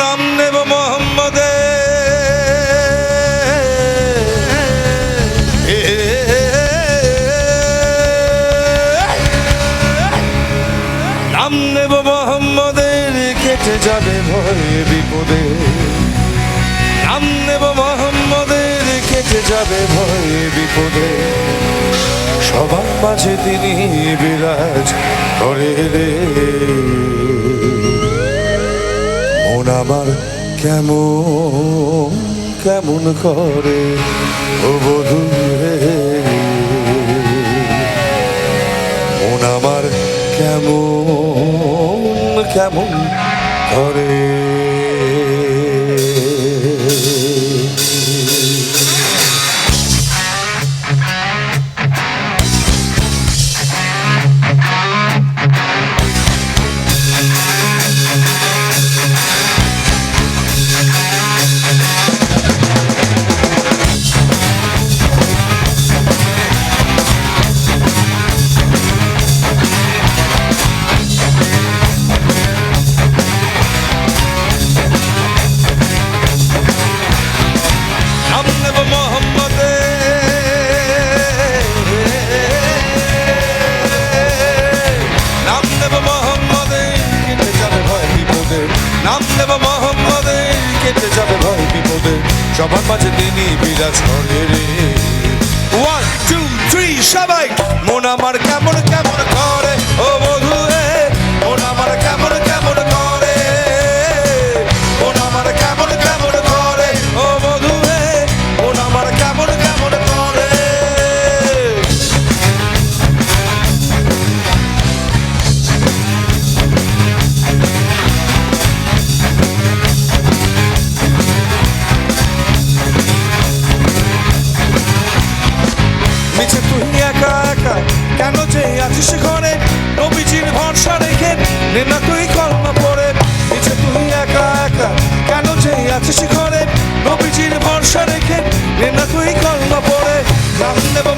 নাম নেব মোহাম্মদে। নাম নেব মোহাম্মদের কেটে যাবে ভয় বিপদে। নাম নেব মোহাম্মদের কেটে যাবে ভয় বিপদে। সবার মাঝে তিনি বিরাজ করে রে আমার কেমন কেমন করে? ও বধু রে মন আমার কেমন কেমন করে? সবার মাঝে তিনি বিরাজ করে রে। ওয়ান টু থ্রি সবাই মন আমার যে আছিস ঘরে, নবীজির ভরসা রেখে নে না তুই কলমা পড়ে। নিচে তুই একা একা কেন যে আছিস ঘরে, নবীজির ভরসা রেখে নে না তুই কলমা পড়ে। নাম দেব